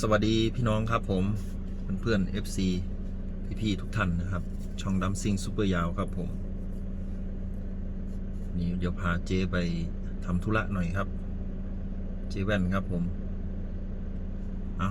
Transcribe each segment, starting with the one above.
สวัสดีพี่น้องครับผมเพื่อนๆ FC พี่ๆทุกท่านนะครับ ช่องดัมซิงซูเปอร์ยาวครับผม นี่เดี๋ยวพาเจไปทำธุระหน่อยครับ เจแว่นครับผม เอา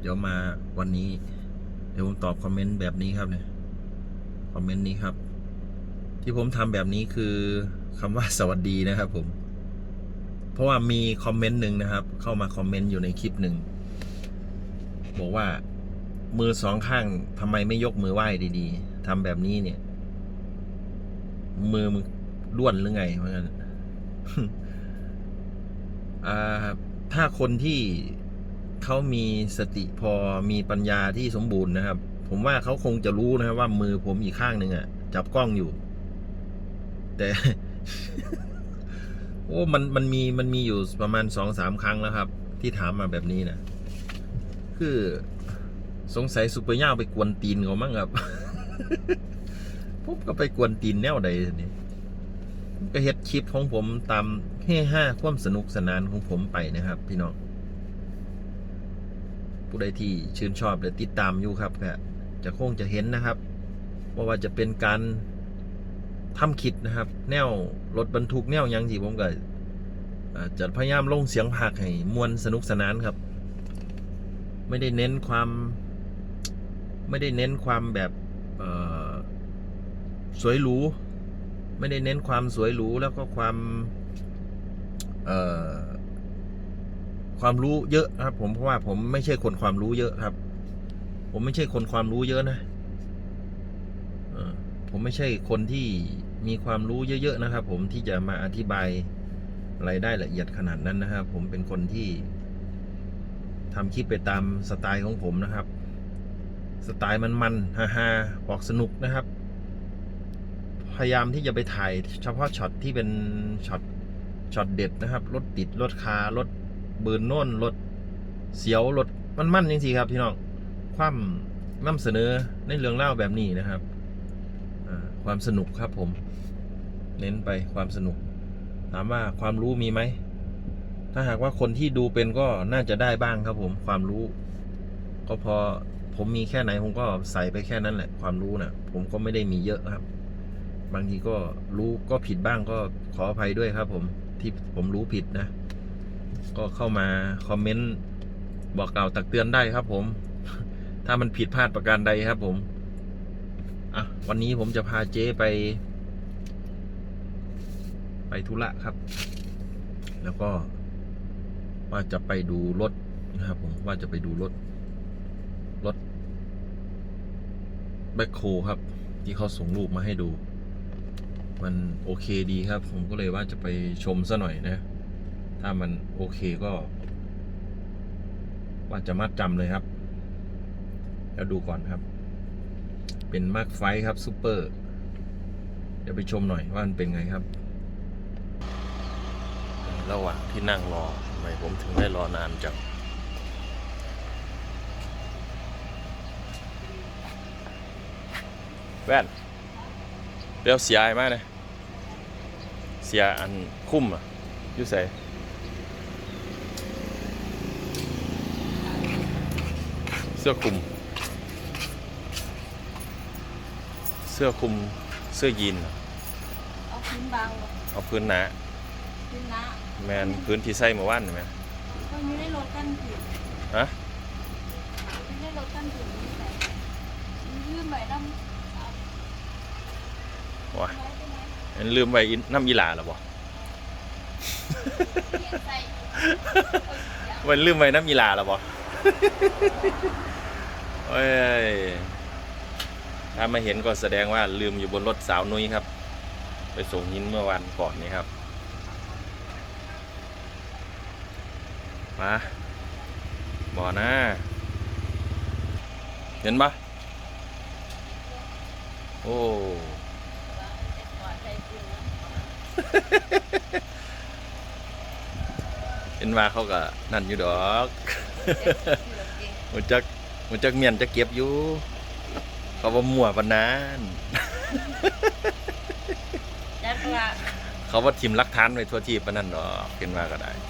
เดี๋ยวมาวันนี้ เดี๋ยวผมตอบคอมเมนต์แบบนี้ครับเนี่ย คอมเมนต์นี้ครับ ที่ผมทำแบบนี้คือคำว่าสวัสดีนะครับผม เพราะว่ามีคอมเมนต์หนึ่งนะครับ เข้ามาคอมเมนต์อยู่ในคลิปหนึ่ง บอกว่า มือสองข้างทำไมไม่ยกมือไหว้ดีๆทำแบบนี้เนี่ย มือมึงด้วนหรือไงเพราะงั้นถ้าคนที่เขามีสติพอมีปัญญาที่สมบูรณ์นะครับ ผมว่าเขาคงจะรู้นะครับว่ามือผมอีกข้างหนึ่งอะจับกล้องอยู่ แต่ โอ้มันมันมีมันมีอยู่ประมาณสองสามครั้งแล้วครับ ที่ถามมาแบบนี้นะ คือสงสัยซุปเปอร์ย่าไปกวนตีนเขามั้งครับผมก็ไปกวนตีนแนวใดนี่ก็เฮ็ดคลิปของผมตามเฮ่ห้าความสนุกสนานของผมไปนะครับ พี่น้องผู้ใดที่ชื่นชอบและติดตามอยู่ครับก็จะคงจะเห็นนะครับว่าว่าจะเป็นการทำคิดนะครับ แนวรถบรรทุกแนวยังที่ผมก็จะพยายามลงเสียงภาคให้มวลสนุกสนานครับ ไม่ได้เน้นความ ไม่ได้เน้นความแบบสวยหรู ไม่ได้เน้นความสวยหรูแล้วก็ความความรู้เยอะครับ ผมเพราะว่าผมไม่ใช่คนความรู้เยอะครับ ผมไม่ใช่คนความรู้เยอะนะผมไม่ใช่คนที่มีความรู้เยอะๆนะครับ ผมที่จะมาอธิบายอะไรได้ละเอียดขนาดนั้นนะครับ ผมเป็นคนที่ ทำคลิปไปตามสไตล์ของผมนะครับ สไตล์มันๆฮาๆออกสนุกนะครับ พยายามที่จะไปถ่ายเฉพาะช็อตที่เป็นช็อตช็อตเด็ดนะครับ รถติด รถคารถเบิร์นโน่นรถเสียวรถมันๆจริงๆครับพี่น้อง ความนำเสนอในเรื่องเล่าแบบนี้นะครับความสนุกครับผม เน้นไปความสนุก ถามว่าความรู้มีไหม ถ้าหากว่าคนที่ดูเป็นก็น่าจะได้บ้างครับผมความรู้ ก็พอผมมีแค่ไหนผมก็ใส่ไปแค่นั้นแหละ ความรู้นะ่ะ ผมก็ไม่ได้มีเยอะครับ บางทีก็รู้ก็ผิดบ้างก็ขออภัยด้วยครับ ผมที่ผมรู้ผิดนะ ก็เข้ามาคอมเมนต์บอกกล่าวตักเตือนได้ครับ ผม ถ้ามันผิดพลาดประการใดครับ ผมอะวันนี้ผมจะพาเจ๊ไป ไปธุระครับ แล้วก็ ว่าจะไปดูรถนะครับผมว่าจะไปดูรถ รถแบ็คโคครับ ที่เขาส่งรูปมาให้ดู มันโอเคดีครับ ผมก็เลยว่าจะไปชมซะหน่อยนะ ถ้ามันโอเคก็ ว่าจะมัดจำเลยครับ แล้วดูก่อนครับ เป็นมาร์คไฟครับซูเปอร์เดี๋ยวไปชมหน่อยว่ามันเป็นไงครับ ระหว่างที่นั่งรอำไมผมถึงได้รอนานจังแว่นเดี๋ยวเสียไอ้มากเลยเสียอันคุ้มอะอยุ่ใส่เสื้อคลุม เสื้อคลุมเสื้อยีนน่ะเอาพื้นบางบ่เอาพื้นหนาพื้นหนะ แมนพื้นที่ใส่เมื่อวานเห็นไหมก็ไม่ได้ลดกันผิดฮะไม่ได้ลดกันผิดนี่แต่ยืมใบน้ำเอาว้าไว้ได้ไหมอันลืมไว้อินน้ำอีหลาหรอบ่เปลี่ยนใส่วันลืมไว้น้ำอีหลาหรอบ่โอ้ยถ้ามาเห็นก็แสดงว่าลืมอยู่บนรถสาวนุ้ยครับ ไปส่งหินเมื่อวันก่อนนี้ครับ มาบ่อนะเห็นปะโอ้ก่อนใส่ปืนนะเห็นว่าเขาก็นั่นอยู่ดอกเจ็บที่เราเก่งมันจักมันจักเมียนจะเก็บอยู่ เขาว่ามั่วปานนั้นยัดว่าเขาว่าทิมรักฐานไว้ทั่วที่ปานนั้นดอกเห็นว่าก็ได้จำได้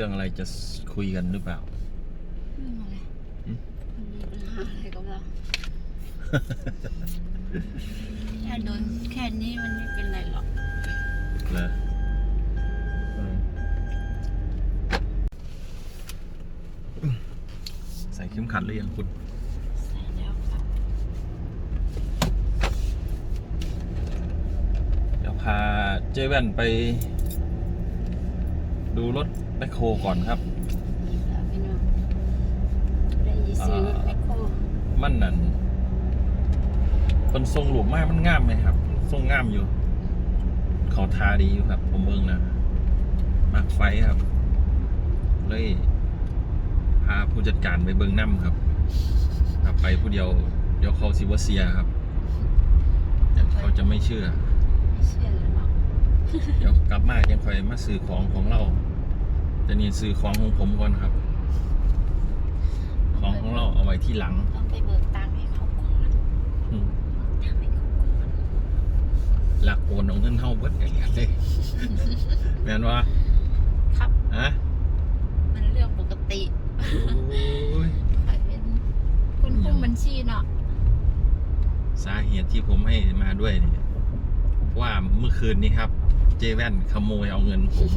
รื่องอะไรจะคุยกันหรือเปล่า เรื่องอะไรหืม มันมีปัญหาอะไรกับเรา แค่โดนแค่นี้มันไม่เป็นไรหรอก เหรออืมใส่เข็มขัดหรือยังคุณ ใส่แล้วครับเดี๋ยวพาเจ๊แว่นไป ดูรถแบคโคก่อนครับแล้วพี่น้องได้ยีซื้อรถแมคโครมันนั่นเป็นทรงหลวมมากมันงามไหมครับ ทรงงามอยู่ เขาทาดีอยู่ครับ ผมเบิ่งนะมากไฟครับ เลยพาผู้จัดการไปเบิ่งน้ำครับถ้าไปผู้เดียว เดี๋ยวเขาสิว่าเสียครับเดี๋ยวเขาจะไม่เชื่อ ไม่เชื่อเลยเนาะ เดี๋ยวกลับมายังค่อยมาซื้อของของเราแต่นี่ซื้อของของผมก่อนครับ ของของเราเอาไว้ที่หลังต้องไปเบิกตังค์ให้เขาก่อนอืมตังค์ให้เขาก่อนหลักโอนเอาเงินเท่าเบิดไอ้เหรียญเลยแม่นว่าครับฮะมันเรื่องปกติโอ้ยใครเป็นคนคุมบัญชีเนาะสาเหตุที่ผมให้มาด้วยเนี่ยว่าเมื่อคืนนี้ครับ เจแว่นขโมยเอาเงินผม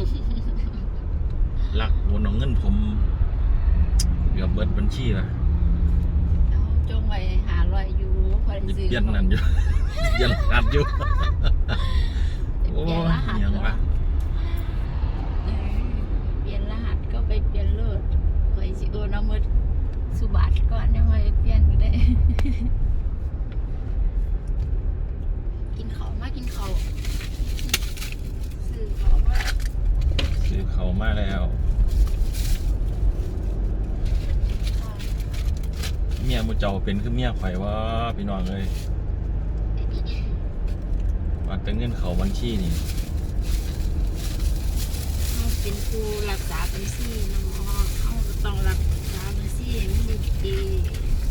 หลักโอนเอาเงินผมเกือบเบิดบัญชีละเอาจงไว้หารอยอยู่พอได้จะซื้อเปลี่ยนนั่นอยู่เปลี่ยนรหัสอยู่เปลี่ยนรหัสโอ้ยยังแล้ววะเออเปลี่ยนรหัสก็ไปเปลี่ยนโลดคอยสิโอนเอาหมดสุบัติก่อนยังไงเปลี่ยนก็ได้ กินเขาวมากินเขาวซื้อเขาวมา ซื้อเขา มาแล้ว เมียมุเจ้าเป็นคือเมียข่อยว่าพี่น้องเลยว่าแต่เงินเขาบัญชีนี่เขาเป็นผู้รักษาบัญชีเนาะเขาก็ต้องรักษาบัญชีให้มันดี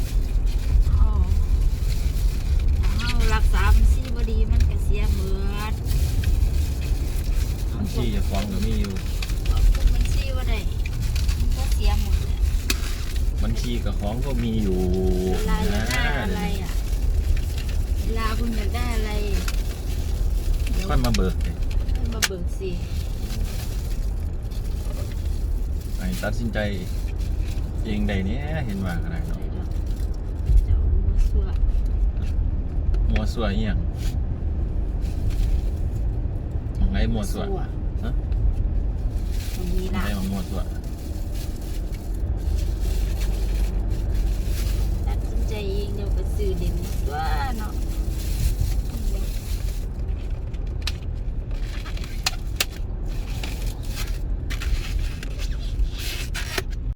ๆเขาถ้าเขารักษาบัญชีบ่ดีมันก็เสียเหมือดบัญชีจะฟ้องก็มีอยู่ ควบคุมบัญชีว่าได้มันก็เสียหมดเลยบัญชีกับของก็มีอยู่เวลาอยากได้อะไรอะเวลาคุณอยากได้อะไรเดี๋ยวค่อยมาเบิกเลยค่อยมาเบิกสิไอ้ตัดสินใจเองใดเนี้ยเห็นว่าอะไรอะไรเนาะดอกเจ้ามัวซั่วมัวสัวอีหยังเจ้าไหนมัวซั่วฮะตรงนี้ล่ะไม่มามัวสัว